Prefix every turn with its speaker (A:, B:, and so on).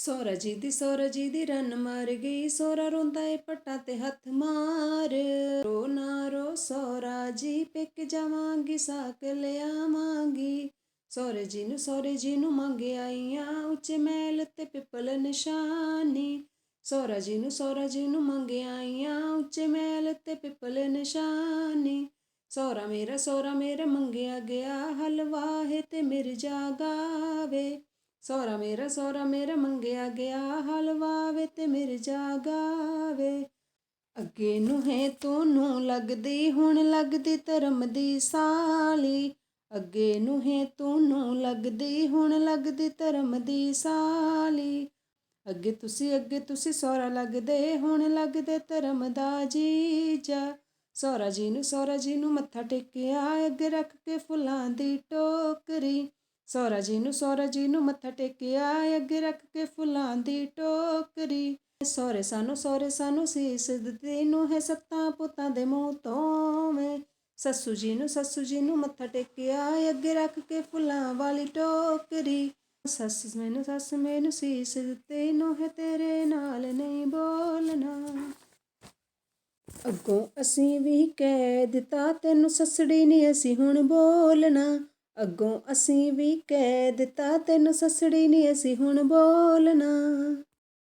A: ਸੋਹਰਾ ਜੀ ਦੀ ਸੋਹਰਾ ਜੀ ਦੀ ਰਨ ਮਾਰ ਗਈ ਸੋਹਰਾ ਰੋਂਦਾ ਏ ਪੱਟਾ ਤੇ ਹੱਥ ਮਾਰ। ਰੋ ਨਾ ਰੋ ਸੋਹਰਾ ਜੀ ਪਿੱਕ ਜਾਵਾਂਗੀ, ਸਾਕ ਲਿਆਵਾਂਗੀ। ਸੋਹਰੇ ਜੀ ਨੂੰ ਸੋਹਰੇ ਜੀ ਨੂੰ ਮੰਗ ਆਈਆਂ, ਉੱਚੇ ਮਹਿਲ ਤੇ ਪਿੱਪਲ ਨਿਸ਼ਾਨੀ। ਸੋਹਰਾ ਜੀ ਨੂੰ ਸੋਹਰਾ ਜੀ ਨੂੰ ਮੰਗ ਆਈਆਂ, ਉੱਚੇ ਮਹਿਲ ਤੇ ਪਿੱਪਲ ਨਿਸ਼ਾਨੀ। ਸੋਹਰਾ ਮੇਰਾ ਸੋਹਰਾ ਮੇਰਾ ਮੰਗਿਆ ਗਿਆ, ਹਲਵਾਹੇ ਤੇ ਮਿਰਜਾ ਗਾਵੇ। ਸੋਹਰਾ ਮੇਰਾ ਸੋਹਰਾ ਮੇਰਾ ਮੰਗਿਆ ਗਿਆ ਹਲਵਾਵੇ ਤੇ ਮਿਰਜਾ ਗਾਵੇ ਅੱਗੇ ਨੂੰ ਹੈ ਤੂੰ ਲੱਗਦੀ, ਹੁਣ ਲੱਗਦੀ ਧਰਮ ਦੀ ਸਾਲੀ। ਅੱਗੇ ਨੂੰ ਹੈ ਤੂੰ ਲੱਗਦੀ, ਹੁਣ ਲੱਗਦੀ ਧਰਮ ਦੀ ਸਾਲੀ। ਅੱਗੇ ਤੁਸੀਂ ਅੱਗੇ ਤੁਸੀਂ ਸੋਹਰਾ ਲੱਗਦੇ, ਹੁਣ ਲੱਗਦੇ ਧਰਮ ਦਾ ਜੀਜਾ। ਸੋਹਰਾ ਜੀ ਨੂੰ, ਸੋਹਰਾ ਜੀ ਨੂੰ ਮੱਥਾ ਟੇਕਿਆ, ਅੱਗੇ ਰੱਖ ਕੇ ਫੁੱਲਾਂ ਦੀ ਟੋਕਰੀ। ਸੋਹਰਾ ਜੀ ਨੂੰ ਸੋਹਰਾ ਜੀ ਨੂੰ ਮੱਥਾ ਟੇਕਿਆ, ਅੱਗੇ ਰੱਖ ਕੇ ਫੁੱਲਾਂ ਦੀ ਟੋਕਰੀ। ਸੋਹਰੇ ਸਾਨੂੰ ਸੋਹਰੇ ਸਾਨੂੰ ਸੀਸ ਦਿੱਤੀ ਨੂੰ ਹੈ ਸੱਤਾਂ ਪੁੱਤਾਂ ਦੇ ਮੂੰਹ ਤੋਂ ਵੇ ਸੱਸੂ ਜੀ ਨੂੰ, ਸੱਸੂ ਜੀ ਨੂੰ ਮੱਥਾ ਟੇਕਿਆ, ਅੱਗੇ ਰੱਖ ਕੇ ਫੁੱਲਾਂ ਵਾਲੀ ਟੋਕਰੀ। ਸੱਸ ਮੈਨੂੰ ਸੱਸ ਮੈਨੂੰ ਸੀਸ ਦਿੱਤੀ ਨੂੰ ਹੈ ਤੇਰੇ ਨਾਲ ਨਹੀਂ ਬੋਲਣਾ। ਅੱਗੋਂ ਅਸੀਂ ਵੀ ਕਹਿ ਦਿੱਤਾ, ਤੈਨੂੰ ਸੱਸੜੀ ਨਹੀਂ ਅਸੀਂ ਹੁਣ ਬੋਲਣਾ। ਅੱਗੋਂ ਅਸੀਂ ਵੀ ਕਹਿ ਦਿੱਤਾ ਤੈਨੂੰ ਸੱਸੜੀ ਨਹੀਂ ਅਸੀਂ ਹੁਣ ਬੋਲਣਾ।